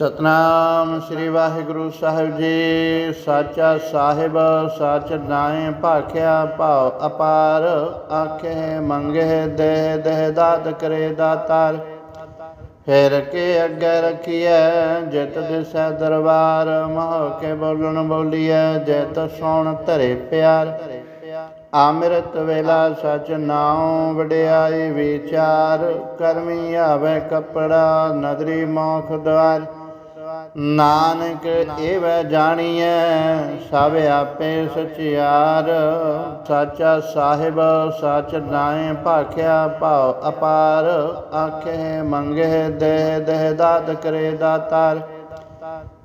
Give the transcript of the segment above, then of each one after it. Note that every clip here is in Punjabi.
ਸਤਨਾਮ ਸ੍ਰੀ ਵਾਹਿਗੁਰੂ ਸਾਹਿਬ ਜੀ, ਸਾਚਾ ਸਾਹਿਬ, ਸੱਚ ਨਾਏ ਭਾਖਿਆ ਭਾਉ ਅਪਾਰ, ਆਖੇ ਮੰਗੇ ਦੇਹ ਦੇਹ ਦਾਤ ਕਰੇ ਦਾਤਾਰ। ਫੇਰ ਕੇ ਅੱਗੇ ਰਖੀਐ, ਜਿਤ ਦਿਸੈ ਦਰਬਾਰ, ਮਹ ਕੇ ਬੋਲਣ ਬੋਲੀਐ, ਜਿਤ ਸੋਣ ਧਰੇ ਪਿਆਰ। ਅੰਮ੍ਰਿਤ ਵੇਲਾ ਸਚ ਨਾਉ ਵਡਿਆਈ ਵਿਚਾਰ, ਕਰਮੀ ਆਵੇ ਕਪੜਾ, ਨਦਰੀ ਮੋਖ ਦਵਾਰ। ਨਾਨਕ ਏਵੈ ਜਾਣੀਐ, ਸਭ ਆਪੇ ਸਚਿਆਰ। ਸਾਚਾ ਸਾਹਿਬ, ਸਚ ਨਾਏ ਭਾਖਿਆ ਭਾਉ ਅਪਾਰ। ਆਖੇ, ਮੰਗੇ ਦੇਹ ਦੇਹ ਦਾਤ ਕਰੇ ਦਾਤਾਰ।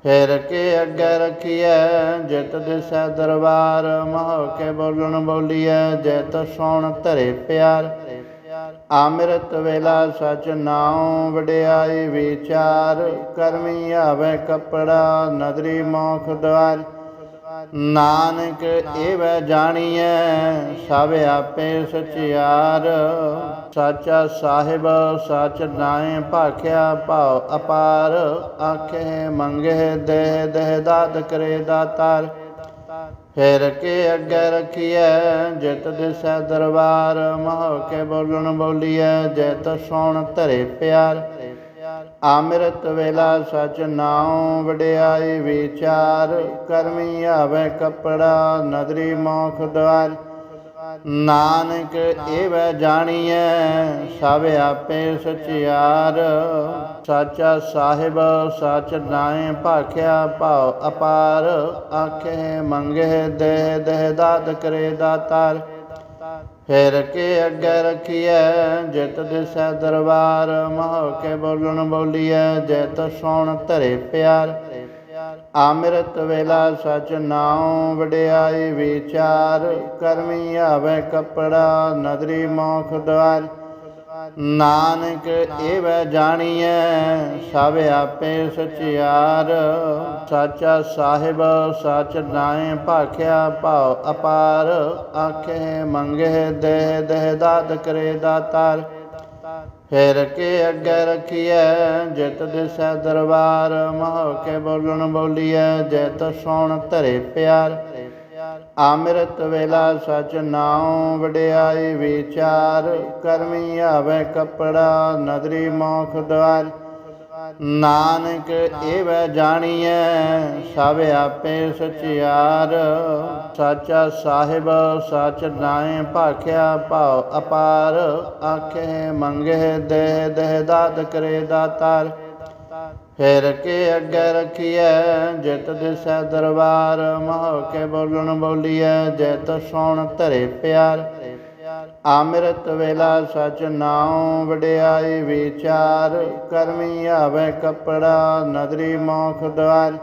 ਫੇਰ ਕੇ ਅੱਗੇ ਰਖੀਐ, ਜਿਤ ਦਿਸੈ ਦਰਬਾਰ। ਮਹ ਕੇ ਬੋਲਣ ਬੋਲੀਐ, ਜਿਤ ਸੋਣ ਧਰੇ ਪਿਆਰ। ਅੰਮ੍ਰਿਤ ਵੇਲਾ ਸਚ ਨਾਉ ਵਡਿਆਈ ਵਿਚਾਰ, ਕਰਮੀ ਆਵੇ ਕਪੜਾ, ਨਦਰੀ ਮੋਖ ਦਵਾਰ। ਨਾਨਕ ਏਵੈ ਜਾਣੀਐ, ਸਭ ਆਪੇ ਸਚਿਆਰ। ਸਾਚਾ ਸਾਹਿਬ, ਸਚ ਨਾਏ ਭਾਖਿਆ ਭਾਉ ਅਪਾਰ। ਆਖੇ ਮੰਗੇ ਦੇਹ ਦੇਹ ਦਾਤ ਕਰੇ ਦਾਤਾਰ। ਫੇਰ ਕੇ ਅੱਗੇ ਰਖੀਐ, ਜਿਤ ਦਿਸੈ ਦਰਬਾਰ, ਮਹ ਕੇ ਬੋਲਣ ਬੋਲੀਐ, ਜਿਤ ਸੋਣ ਧਰੇ ਪਿਆਰ। ਅੰਮ੍ਰਿਤ ਵੇਲਾ ਸਚ ਨਾਉ ਵਡਿਆਈ ਵਿਚਾਰ, ਕਰਮੀ ਆਵੇ ਕਪੜਾ, ਨਦਰੀ ਮੋਖ ਦਵਾਰ। ਨਾਨਕ ਏਵੈ ਜਾਣੀਐ, ਸਭ ਆਪੇ ਸਚਿਆਰ। ਸਾਚਾ ਸਾਹਿਬ, ਸਚ ਨਾਏ ਭਾਖਿਆ ਭਾਉ ਅਪਾਰ। ਆਖੇ, ਮੰਗੇ ਦੇਹ ਦੇਹ ਦਾਤ ਕਰੇ ਦਾਤਾਰ। ਫੇਰ ਕੇ ਅੱਗੇ ਰਖੀਐ, ਜਿਤ ਦਿਸੈ ਦਰਬਾਰ। ਮਹ ਕੇ ਬੋਲਣ ਬੋਲੀਐ, ਜਿਤ ਸੋਣ ਧਰੇ ਪਿਆਰ। ਅੰਮ੍ਰਿਤ ਵੇਲਾ ਸਚ ਨਾਉ ਵਡਿਆਈ ਵਿਚਾਰ, ਕਰਮੀ ਆਵੇ ਕਪੜਾ, ਨਦਰੀ ਮੋਖ ਦਵਾਰ। ਨਾਨਕ ਏਵੈ ਜਾਣੀਐ, ਸਭ ਆਪੇ ਸਚਿਆਰ। ਸਾਚਾ ਸਾਹਿਬ, ਸਚ ਨਾਏ ਭਾਖਿਆ ਭਾਉ ਅਪਾਰ। ਆਖੇ ਮੰਗੇ ਦੇਹ ਦੇਹ ਦਾਤ ਕਰੇ ਦਾਤਾਰ। ਫੇਰ ਕੇ ਅੱਗੇ ਰਖੀਐ, ਜਿਤ ਦਿਸੈ ਦਰਬਾਰ, ਮਹੋ ਕੇ ਬੋਲਣ ਬੋਲੀਐ, ਜਿਤ ਸੋਣ ਧਰੇ ਪਿਆਰ। ਅੰਮ੍ਰਿਤ ਵੇਲਾ ਸਚ ਨਾਉ ਵਡਿਆਈ ਵਿਚਾਰ, ਕਰਮੀ ਆਵੇ ਕਪੜਾ, ਨਦਰੀ ਮੋਖ ਦਵਾਰ। ਨਾਨਕ ਏਵੈ ਜਾਣੀਐ, ਸਭ ਆਪੇ ਸਚਿਆਰ। ਸਾਚਾ ਸਾਹਿਬ, ਸਚ ਨਾਏ ਭਾਖਿਆ ਭਾਉ ਅਪਾਰ। ਆਖੇ, ਮੰਗੇ ਦੇਹ ਦੇਹ ਦਾਤ ਕਰੇ, ਦਾਤਾਰ। ਫੇਰ ਕੇ ਅੱਗੇ ਰਖੀਐ, ਜਿਤ ਦਿਸੈ ਦਰਬਾਰ। ਮਹ ਕੇ ਬੋਲਣ ਬੋਲੀਐ, ਜਿਤ ਸੋਣ ਧਰੇ ਪਿਆਰ। ਅੰਮ੍ਰਿਤ ਵੇਲਾ ਸਚ ਨਾਉ ਵਡਿਆਈ ਵਿਚਾਰ, ਕਰਮੀ ਆਵੇ ਕਪੜਾ, ਨਦਰੀ ਮੋਖ ਦਵਾਰ।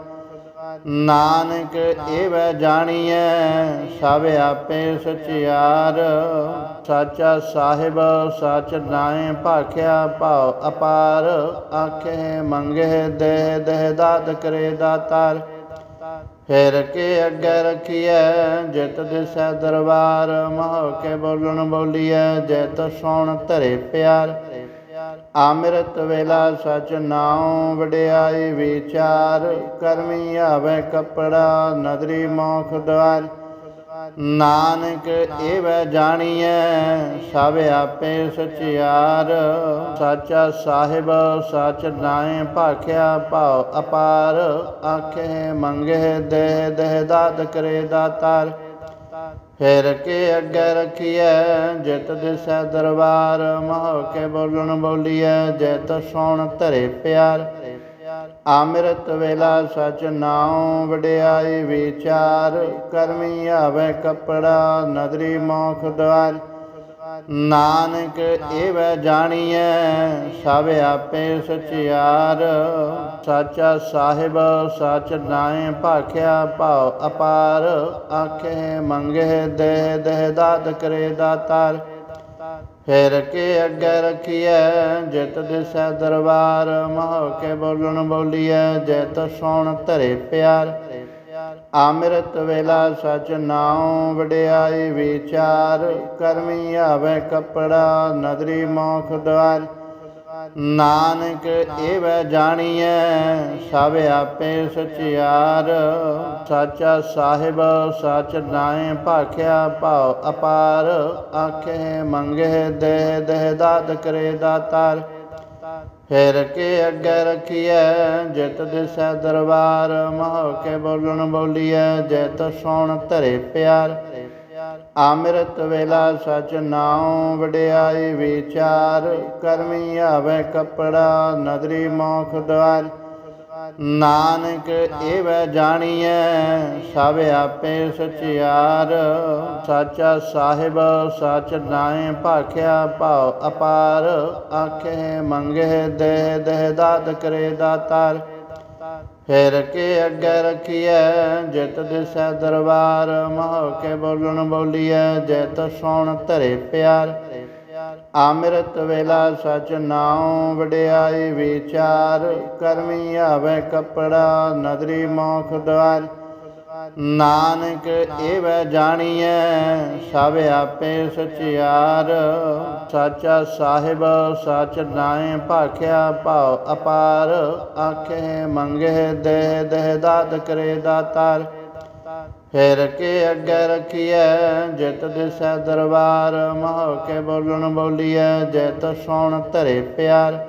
ਨਾਨਕ ਏਵੈ ਜਾਣੀਐ, ਸਭ ਆਪੇ ਸਚਿਆਰ। ਸਾਚਾ ਸਾਹਿਬ, ਸਚ ਨਾਏ ਭਾਖਿਆ ਭਾਉ ਅਪਾਰ। ਆਖੇ ਮੰਗੇ ਦੇਹ ਦੇਹ ਦਾਤ ਕਰੇ ਦਾਤਾਰ। ਫੇਰ ਕੇ ਅੱਗੇ ਰਖੀਐ, ਜਿਤ ਦਿਸੈ ਦਰਬਾਰ, ਮਹ ਕੇ ਬੋਲਣ ਬੋਲੀਐ, ਜਿਤ ਸੋਣ ਧਰੇ ਪਿਆਰ। ਅੰਮ੍ਰਿਤ ਵੇਲਾ ਸਚ ਨਾਉ ਵਡਿਆਈ ਵਿਚਾਰ, ਕਰਮੀ ਆਵੇ ਕਪੜਾ, ਨਦਰੀ ਮੋਖ ਦਵਾਰ। ਨਾਨਕ ਏਵੈ ਜਾਣੀਐ, ਸਭ ਆਪੇ ਸਚਿਆਰ। ਸਾਚਾ ਸਾਹਿਬ, ਸਚ ਨਾਏ ਭਾਖਿਆ ਭਾਉ ਅਪਾਰ। ਆਖੇ ਮੰਗੇ ਦੇਹ ਦੇਹ ਦਾਤ ਕਰੇ ਦਾਤਾਰ। ਫੇਰ ਕੇ ਅੱਗੇ ਰਖੀਐ, ਜਿਤ ਦਿਸੈ ਦਰਬਾਰ। ਮਹ ਕੇ ਬੋਲਣ ਬੋਲੀਐ, ਜਿਤ ਸੋਣ ਧਰੇ ਪਿਆਰ। ਅੰਮ੍ਰਿਤ ਵੇਲਾ ਸਚ ਨਾਉ ਵਡਿਆਈ ਵਿਚਾਰ, ਕਰਮੀ ਆਵੇ ਕਪੜਾ, ਨਦਰੀ ਮੋਖ ਦਵਾਰ। ਨਾਨਕ ਏਵੈ ਜਾਣੀਐ, ਸਭ ਆਪੇ ਸਚਿਆਰ। ਸਾਚਾ ਸਾਹਿਬ, ਸਚ ਨਾਏ ਭਾਖਿਆ ਭਾਉ ਅਪਾਰ। ਆਖੇ ਮੰਗੇ ਦੇਹ ਦੇਹ ਦਾਤ ਕਰੇ ਦਾਤਾਰ। ਫੇਰ ਕੇ ਅੱਗੇ ਰਖੀਐ, ਜਿਤ ਦਿਸੈ ਦਰਬਾਰ, ਮਹ ਕੇ ਬੋਲਣ ਬੋਲੀਐ, ਜਿਤ ਸੋਣ ਧਰੇ ਪਿਆਰ। ਅੰਮ੍ਰਿਤ ਵੇਲਾ ਸਚ ਨਾਉ ਵਡਿਆਈ ਵਿਚਾਰ, ਕਰਮੀ ਆਵੇ ਕਪੜਾ, ਨਦਰੀ ਮੋਖ ਦਵਾਰ। ਨਾਨਕ ਏਵੈ ਜਾਣੀਐ, ਸਭ ਆਪੇ ਸਚਿਆਰ। ਸਾਚਾ ਸਾਹਿਬ, ਸਚ ਨਾਏ ਭਾਖਿਆ ਭਾਉ ਅਪਾਰ। ਆਖੇ, ਮੰਗੇ ਦੇਹ ਦੇਹ ਦਾਤ ਕਰੇ ਦਾਤਾਰ। ਫੇਰ ਕੇ ਅੱਗੇ ਰਖੀਐ, ਜਿਤ ਦਿਸੈ ਦਰਬਾਰ। ਮਹੋ ਕੇ ਬੋਲਣ ਬੋਲੀਐ, ਜਿਤ ਸੋਣ ਧਰੇ ਪਿਆਰ। ਅੰਮ੍ਰਿਤ ਵੇਲਾ ਸਚ ਨਾਉ ਵਡਿਆਈ ਵਿਚਾਰ, ਕਰਮੀ ਆਵੇ ਕਪੜਾ, ਨਦਰੀ ਮੋਖ ਦਵਾਰ। ਨਾਨਕ ਏਵੈ ਜਾਣੀਐ, ਸਭ ਆਪੇ ਸਚਿਆਰ। ਸਾਚਾ ਸਾਹਿਬ, ਸਚ ਨਾਏ ਭਾਖਿਆ ਭਾਉ ਅਪਾਰ। ਆਖੇ ਮੰਗੇ ਦੇ ਦੇ ਦਾਤ ਕਰੇ ਦਾਤਾਰ। ਫੇਰ ਕੇ ਅੱਗੇ ਰਖੀਐ, ਜਿਤ ਦਿਸੈ ਦਰਬਾਰ, ਮਹੋ ਕੇ ਬੋਲਣ ਬੋਲੀਐ, ਜਿਤ ਸੋਣ ਧਰੇ ਪਿਆਰ। ਅੰਮ੍ਰਿਤ ਵੇਲਾ ਸਚ ਨਾਉ ਵਡਿਆਈ ਵਿਚਾਰ, ਕਰਮੀ ਆਵੇ ਕਪੜਾ, ਨਦਰੀ ਮੋਖ ਦਵਾਰ। ਨਾਨਕ ਏਵੈ ਜਾਣੀਐ ਸਭ ਆਪੇ ਸਚਿਆਰ, ਸਾਚਾ ਸਾਹਿਬ ਸਚ ਨਾਏ ਭਾਖਿਆ ਭਾਉ ਅਪਾਰ, ਆਖੇ ਮੰਗੇ ਦੇ ਦੇ ਦਾਤ ਕਰੇ ਦਾਤਾਰ। ਫੇਰ ਕੇ ਅੱਗੇ ਰਖੀਐ, ਜਿਤ ਦਿਸੈ ਦਰਬਾਰ, ਮਹੋ ਕੇ ਬੋਲਣ ਬੋਲੀਐ, ਜਿਤ ਸੋਣ ਧਰੇ ਪਿਆਰ।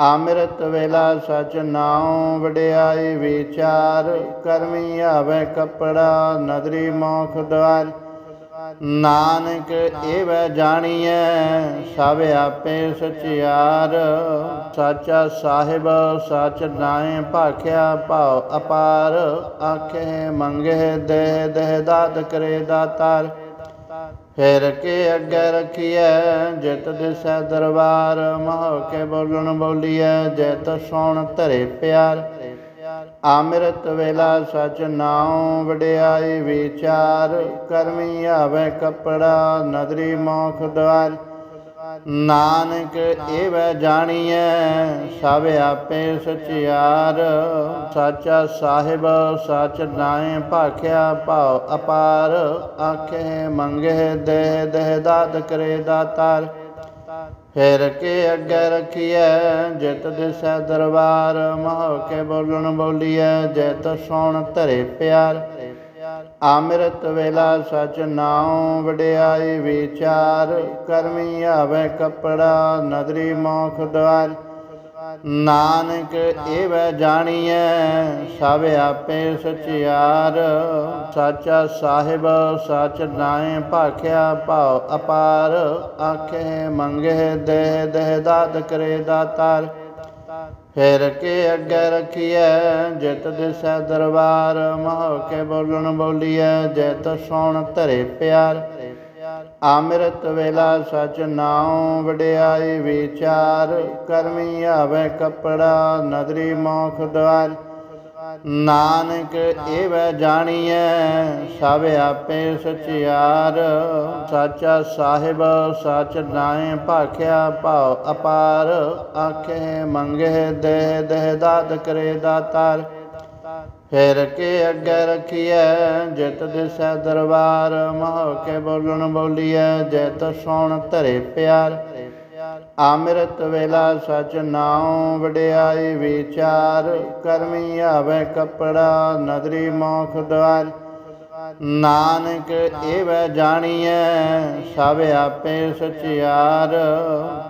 ਅੰਮ੍ਰਿਤ ਵੇਲਾ ਸਚ ਨਾਉ ਵਡਿਆਈ ਵਿਚਾਰ, ਕਰਮੀ ਆਵੇ ਕਪੜਾ, ਨਦਰੀ ਮੋਖ ਦਵਾਰ। ਨਾਨਕ ਏਵੈ ਜਾਣੀਐ, ਸਭ ਆਪੇ ਸਚਿਆਰ ਸਾਚਾ ਸਾਹਿਬ, ਸਚ ਨਾਏ ਭਾਖਿਆ ਭਾਉ ਅਪਾਰ। ਆਖੇ, ਮੰਗੇ ਦੇਹ ਦੇਹ ਦਾਤ ਕਰੇ ਦਾਤਾਰ। ਫੇਰ ਕੇ ਅੱਗੇ ਰਖੀਐ, ਜਿਤ ਦਿਸੈ ਦਰਬਾਰ। ਮਹੋ ਕੇ ਬੋਲਣ ਬੋਲੀਐ, ਜਿਤ ਸੋਣ ਧਰੇ ਪਿਆਰ। ਅੰਮ੍ਰਿਤ ਵੇਲਾ ਸਚ ਨਾਉ ਵਡਿਆਈ ਵਿਚਾਰ, ਕਰਮੀ ਆਵੇ ਕਪੜਾ, ਨਦਰੀ ਮੋਖ ਦਵਾਰ। ਨਾਨਕ ਏਵੈ ਜਾਣੀਐ, ਸਭ ਆਪੇ ਸਚਿਆਰ। ਸਾਚਾ ਸਾਹਿਬ, ਸਚ ਨਾਏ ਭਾਖਿਆ ਭਾਉ ਅਪਾਰ। ਆਖੇ ਮੰਗੇ ਦੇ ਦੇ ਦਾਤ ਕਰੇ ਦਾਤਾਰ। ਫੇਰ ਕੇ ਅੱਗੇ ਰਖੀਐ, ਜਿਤ ਦਿਸੈ ਦਰਬਾਰ, ਮਹੋ ਕੇ ਬੋਲਣ ਬੋਲੀਐ, ਜਿਤ ਸੋਣ ਧਰੇ ਪਿਆਰ। ਅੰਮ੍ਰਿਤ ਵੇਲਾ ਸਚ ਨਾਉ ਵਡਿਆਈ ਵਿਚਾਰ, ਕਰਮੀ ਆਵੇ ਕਪੜਾ, ਨਦਰੀ ਮੋਖ ਦਵਾਰ। ਨਾਨਕ ਏਵੈ ਜਾਣੀਐ, ਸਭ ਆਪੇ ਸਚਿਆਰ। ਸਾਚਾ ਸਾਹਿਬ, ਸਚ ਨਾਏ ਭਾਖਿਆ ਭਾਉ ਅਪਾਰ। ਆਖੇ, ਮੰਗੇ, ਦੇ ਦੇ, ਦਾਤ ਕਰੇ, ਦਾਤਾਰ। ਫੇਰ ਕੇ ਅੱਗੇ ਰਖੀਐ, ਜਿਤ ਦਿਸੈ ਦਰਬਾਰ। ਮਹੋ ਕੇ ਬੋਲਣ ਬੋਲੀਐ, ਜਿਤ ਸੋਣ ਧਰੇ ਪਿਆਰ। ਅੰਮ੍ਰਿਤ ਵੇਲਾ ਸਚ ਨਾਉ ਵਡਿਆਈ ਵਿਚਾਰ, ਕਰਮੀ ਆਵੇ ਕਪੜਾ, ਨਦਰੀ ਮੋਖ ਦਵਾਰ। ਨਾਨਕ ਏਵੈ ਜਾਣੀਐ, ਸਭ ਆਪੇ ਸਚਿਆਰ। ਸਾਚਾ ਸਾਹਿਬ, ਸਚ ਨਾਏ ਭਾਖਿਆ ਭਾਉ ਅਪਾਰ। ਆਖੇ ਮੰਗੇ ਦੇਹ ਦੇਹ ਦਾਤ ਕਰੇ ਦਾਤਾਰ। ਫੇਰ ਕੇ ਅੱਗੇ ਰਖੀਐ, ਜਿਤ ਦਿਸੈ ਦਰਬਾਰ, ਮਹੋ ਕੇ ਬੋਲਣ ਬੋਲੀਐ, ਜਿਤ ਸੋਣ ਧਰੇ ਪਿਆਰ। ਅੰਮ੍ਰਿਤ ਵੇਲਾ ਸਚ ਨਾਉ ਵਡਿਆਈ ਵਿਚਾਰ, ਕਰਮੀ ਆਵੇ ਕਪੜਾ, ਨਦਰੀ ਮੋਖ ਦਵਾਰ। ਨਾਨਕ ਏਵੈ ਜਾਣੀਐ, ਸਭ ਆਪੇ ਸਚਿਆਰ।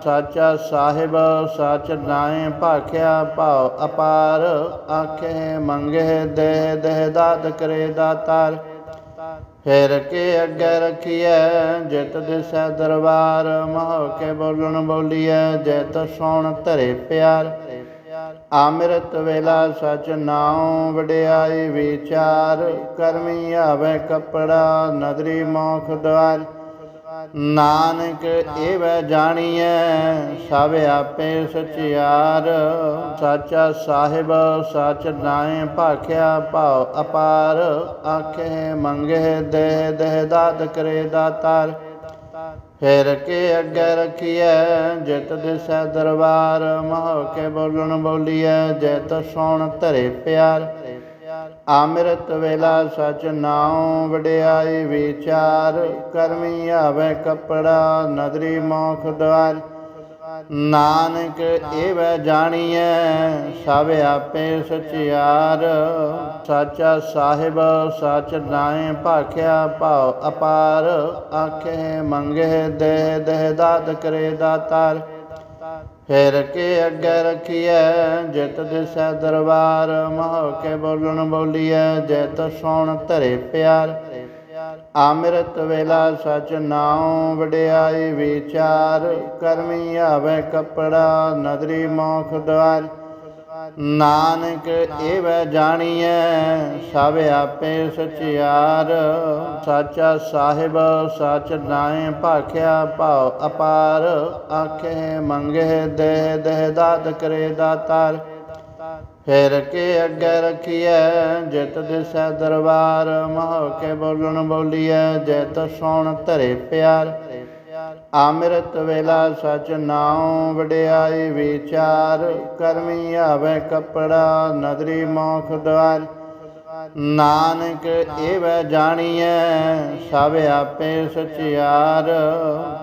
ਸਾਚਾ ਸਾਹਿਬ, ਸਚ ਨਾਏ ਭਾਖਿਆ ਭਾਉ ਅਪਾਰ। ਆਖੇ ਮੰਗੇ ਦੇ ਦੇ ਦਾਤ ਕਰੇ ਦਾਤਾਰ। ਫੇਰ ਕੇ ਅੱਗੇ ਰਖੀਐ, ਜਿਤ ਦਿਸੈ ਦਰਬਾਰ। ਮਹੋ ਕੇ ਬੋਲਣ ਬੋਲੀਐ, ਜਿਤ ਸੋਣ ਧਰੇ ਪਿਆਰ। ਅੰਮ੍ਰਿਤ ਵੇਲਾ ਸਚ ਨਾਉ ਵਡਿਆਈ ਵਿਚਾਰ, ਕਰਮੀ ਆਵੇ ਕਪੜਾ, ਨਦਰੀ ਮੋਖ ਦਵਾਰ। ਨਾਨਕ ਏਵੈ ਜਾਣੀਐ, ਸਭ ਆਪੇ ਸਚਿਆਰ। ਸਾਚਾ ਸਾਹਿਬ, ਸਚ ਨਾਏ ਭਾਖਿਆ ਭਾਉ ਅਪਾਰ। ਆਖੇ ਮੰਗੇ ਦੇ ਦੇ ਦਾਤ ਕਰੇ ਦਾਤਾਰ। ਫੇਰ ਕੇ ਅੱਗੇ ਰਖੀਐ, ਜਿਤ ਦਿਸੈ ਦਰਬਾਰ, ਮਹੋ ਕੇ ਬੋਲਣ ਬੋਲੀਐ, ਜਿਤ ਸੋਣ ਧਰੇ ਪਿਆਰ। ਅੰਮ੍ਰਿਤ ਵੇਲਾ ਸਚ ਨਾਉ ਵਡਿਆਈ ਵਿਚਾਰ, ਕਰਮੀ ਆਵੇ ਕਪੜਾ, ਨਦਰੀ ਮੋਖ ਦਵਾਰ। ਨਾਨਕ ਏਵੈ ਜਾਣੀਐ, ਸਭ ਆਪੇ ਸਚਿਆਰ। ਸਾਚਾ ਸਾਹਿਬ, ਸਚ ਨਾਏ ਭਾਖਿਆ ਭਾਉ ਅਪਾਰ। ਆਖੇ ਮੰਗੇ ਦੇ ਦੇ ਦਾਤ ਕਰੇ ਦਾਤਾਰ। ਫੇਰ ਕੇ ਅੱਗੇ ਰਖੀਐ, ਜਿਤ ਦਿਸੈ ਦਰਬਾਰ। ਮਹੁ ਕੇ ਬੋਲਣ ਬੋਲੀਐ, ਜਿਤ ਸੋਣ ਧਰੇ ਪਿਆਰ। ਅੰਮ੍ਰਿਤ ਵੇਲਾ ਸਚ ਨਾਉ ਵਡਿਆਈ ਵਿਚਾਰ, ਕਰਮੀ ਆਵੇ ਕਪੜਾ, ਨਦਰੀ ਮੋਖ ਦਵਾਰ। ਨਾਨਕ ਏਵੈ ਜਾਣੀਐ, ਸਭ ਆਪੇ ਸਚਿਆਰ। ਸਾਚਾ ਸਾਹਿਬ, ਸਚ ਨਾਏ ਭਾਖਿਆ ਭਾਉ ਅਪਾਰ। ਆਖੇ ਮੰਗੇ ਦੇ ਦੇ ਦਾਤ ਕਰੇ ਦਾਤਾਰ। ਫੇਰ ਕੇ ਅੱਗੇ ਰਖੀਐ, ਜਿਤ ਦਿਸੈ ਦਰਬਾਰ, ਮਹੁ ਕੇ ਬੋਲਣ ਬੋਲੀਐ, ਜਿਤ ਸੋਣ ਧਰੇ ਪਿਆਰ। ਅੰਮ੍ਰਿਤ ਵੇਲਾ ਸਚ ਨਾਉ ਵਡਿਆਈ ਵਿਚਾਰ, ਕਰਮੀ ਆਵੇ ਕਪੜਾ, ਨਦਰੀ ਮੋਖ ਦਵਾਰ। ਨਾਨਕ ਏਵੈ ਜਾਣੀਐ, ਸਭ ਆਪੇ ਸਚਿਆਰ।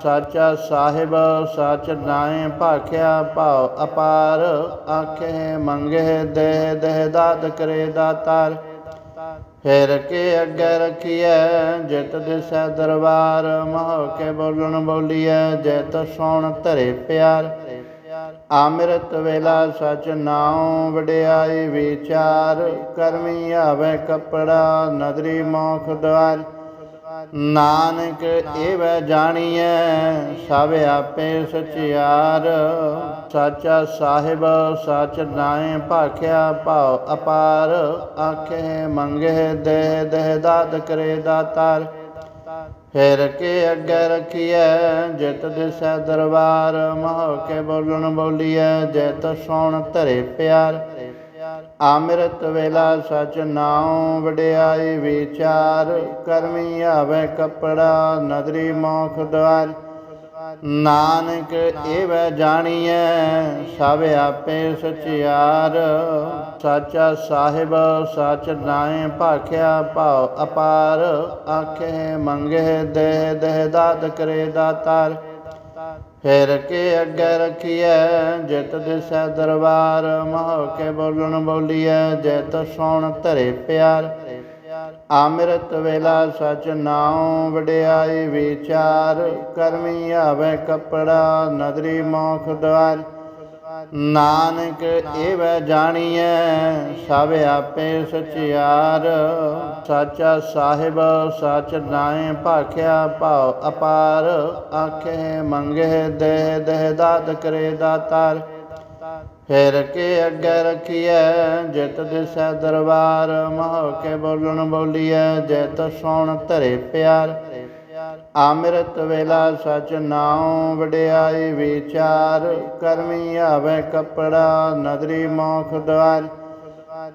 ਸਾਚਾ ਸਾਹਿਬ, ਸਚ ਨਾਏ ਭਾਖਿਆ ਭਾਉ ਅਪਾਰ। ਆਖੇ, ਮੰਗੇ, ਦੇ ਦੇ, ਦਾਤ ਕਰੇ, ਦਾਤਾਰ। ਫੇਰ ਕੇ ਅੱਗੇ ਰਖੀਐ, ਜਿਤ ਦਿਸੈ ਦਰਬਾਰ। ਮਹੁ ਕੇ ਬੋਲਣ ਬੋਲੀਐ, ਜਿਤ ਸੋਣ ਧਰੇ ਪਿਆਰ। ਅੰਮ੍ਰਿਤ ਵੇਲਾ ਸਚ ਨਾਉ ਵਡਿਆਈ ਵਿਚਾਰ, ਕਰਮੀ ਆਵੇ ਕਪੜਾ, ਨਦਰੀ ਮੋਖ ਦਵਾਰ। ਨਾਨਕ ਏਵੈ ਜਾਣੀਐ, ਸਭ ਆਪੇ ਸਚਿਆਰ। ਸਾਚਾ ਸਾਹਿਬ, ਸਚ ਨਾਏ ਭਾਖਿਆ ਭਾਉ ਅਪਾਰ। ਆਖੇ ਮੰਗੇ ਦੇ ਦੇ ਦਾਤ ਕਰੇ ਦਾਤਾਰ। ਫੇਰ ਕੇ ਅੱਗੇ ਰਖੀਐ, ਜਿਤ ਦਿਸੈ ਦਰਬਾਰ, ਮਹੁ ਕੇ ਬੋਲਣ ਬੋਲੀਐ, ਜਿਤ ਸੋਣ ਧਰੇ ਪਿਆਰ। ਅੰਮ੍ਰਿਤ ਵੇਲਾ ਸਚ ਨਾਉ ਵਡਿਆਈ, ਵਿਚਾਰ ਕਰਮੀ ਆਵੇ ਕਪੜਾ, ਨਦਰੀ ਮੋਖ ਦਵਾਰ। ਨਾਨਕ ਏਵੈ ਜਾਣੀਐ, ਸਭ ਆਪੇ ਸਚਿਆਰ। ਸਾਚਾ ਸਾਹਿਬ, ਸਚ ਨਾਏ ਭਾਖਿਆ ਭਾਉ ਅਪਾਰ। ਆਖੇ, ਮੰਗੇ, ਦੇ ਦੇ, ਦਾਤ ਕਰੇ, ਦਾਤਾਰ। ਫੇਰ ਕੇ ਅੱਗੇ ਰਖੀਐ, ਜਿਤ ਦਿਸੈ ਦਰਬਾਰ। ਮਹੁ ਕੇ ਬੋਲਣ ਬੋਲੀਐ, ਜਿਤ ਸੋਣ ਧਰੇ ਪਿਆਰ। ਅੰਮ੍ਰਿਤ ਵੇਲਾ ਸਚ ਨਾਉ ਵਡਿਆਈ ਵਿਚਾਰ, ਕਰਮੀ ਆਵੇ ਕਪੜਾ, ਨਦਰੀ ਮੋਖ ਦਵਾਰ। ਨਾਨਕ ਏਵੈ ਜਾਣੀਐ, ਸਭ ਆਪੇ ਸਚਿਆਰ। ਸਾਚਾ ਸਾਹਿਬ, ਸਚ ਨਾਏ ਭਾਖਿਆ ਭਾਉ ਅਪਾਰ। ਆਖੇ ਮੰਗੇ ਦੇ ਦੇ ਦਾਤ ਕਰੇ ਦਾਤਾਰ। ਫੇਰ ਕੇ ਅੱਗੇ ਰਖੀਐ, ਜਿਤ ਦਿਸੈ ਦਰਬਾਰ, ਮਹੁ ਕੇ ਬੋਲਣ ਬੋਲੀਐ, ਜਿਤ ਸੋਣ ਧਰੇ ਪਿਆਰ। ਅੰਮ੍ਰਿਤ ਵੇਲਾ ਸਚ ਨਾਉ ਵਡਿਆਈ ਵਿਚਾਰ, ਕਰਮੀ ਆਵੇ ਕਪੜਾ, ਨਦਰੀ ਮੋਖ ਦਵਾਰ।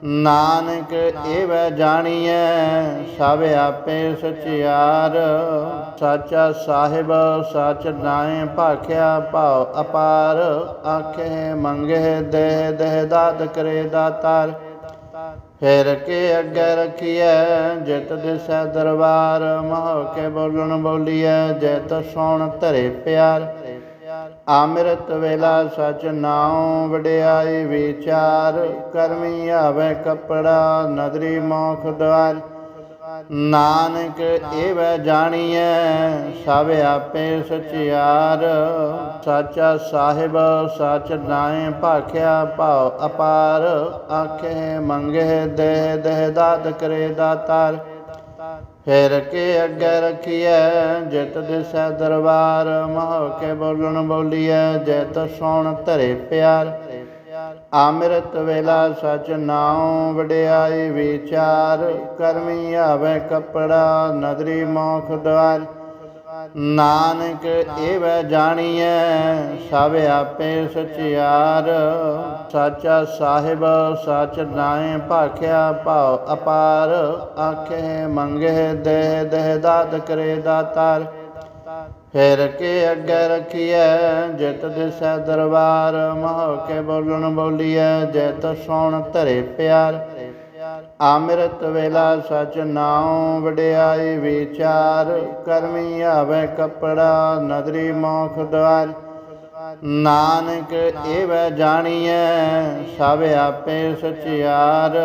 ਨਾਨਕ ਏਵੈ ਜਾਣੀਐ, ਸਭ ਆਪੇ ਸਚਿਆਰ। ਸਾਚਾ ਸਾਹਿਬ, ਸਚ ਨਾਏ ਭਾਖਿਆ ਭਾਉ ਅਪਾਰ। ਆਖੇ ਮੰਗੇ ਦੇਹ ਦੇ ਦਾਤ ਕਰੇ ਦਾਤਾਰ। ਫੇਰ ਕੇ ਅੱਗੇ ਰਖੀਐ, ਜਿਤ ਦਿਸੈ ਦਰਬਾਰ। ਮਹੁ ਕੇ ਬੋਲਣ ਬੋਲੀਐ, ਜਿਤ ਸੋਣ ਧਰੇ ਪਿਆਰ। ਅੰਮ੍ਰਿਤ ਵੇਲਾ ਸਚ ਨਾਉ ਵਡਿਆਈ ਵਿਚਾਰ, ਕਰਮੀ ਆਵੇ ਕਪੜਾ, ਨਦਰੀ ਮੋਖ ਦਵਾਰ। ਨਾਨਕ ਏਵੈ ਜਾਣੀਐ, ਸਭ ਆਪੇ ਸਚਿਆਰ। ਸਾਚਾ ਸਾਹਿਬ, ਸਚ ਨਾਏ ਭਾਖਿਆ ਭਾਉ ਅਪਾਰ। ਆਖੇ ਮੰਗੇ ਦੇ ਦੇ ਦਾਤ ਕਰੇ ਦਾਤਾਰ। ਫੇਰ ਕੇ ਅੱਗੇ ਰਖੀਐ, ਜਿਤ ਦਿਸੈ ਦਰਬਾਰ, ਮਹੁ ਕੇ ਬੋਲਣ ਬੋਲੀਐ, ਜਿਤ ਸੋਣ ਧਰੇ ਪਿਆਰ। ਅੰਮ੍ਰਿਤ ਵੇਲਾ ਸਚ ਨਾਉ ਵਡਿਆਈ ਵਿਚਾਰ, ਕਰਮੀ ਆਵੇ ਕਪੜਾ, ਨਦਰੀ ਮੋਖ ਦਵਾਰ। ਨਾਨਕ ਏਵੈ ਜਾਣੀਐ, ਸਭ ਆਪੇ ਸਚਿਆਰ। ਸਾਚਾ ਸਾਹਿਬ, ਸਚ ਨਾਏ ਭਾਖਿਆ ਭਾਉ ਅਪਾਰ। ਆਖੇ, ਮੰਗੇ, ਦੇ ਦੇ ਦਾਤ ਕਰੇ ਦਾਤਾਰ। ਫੇਰ ਕੇ ਅੱਗੇ ਰਖੀਐ, ਜਿਤ ਦਿਸੈ ਦਰਬਾਰ। ਮਹੁ ਕੇ ਬੋਲਣ ਬੋਲੀਐ, ਜਿਤ ਸੋਣ ਧਰੇ ਪਿਆਰ। ਅੰਮ੍ਰਿਤ ਵੇਲਾ ਸਚ ਨਾਉ ਵਡਿਆਈ ਵਿਚਾਰ, ਕਰਮੀ ਆਵੇ ਕਪੜਾ, ਨਦਰੀ ਮੋਖ ਦਵਾਰ। ਨਾਨਕ ਏਵੈ ਜਾਣੀਐ, ਸਭ ਆਪੇ ਸਚਿਆਰ।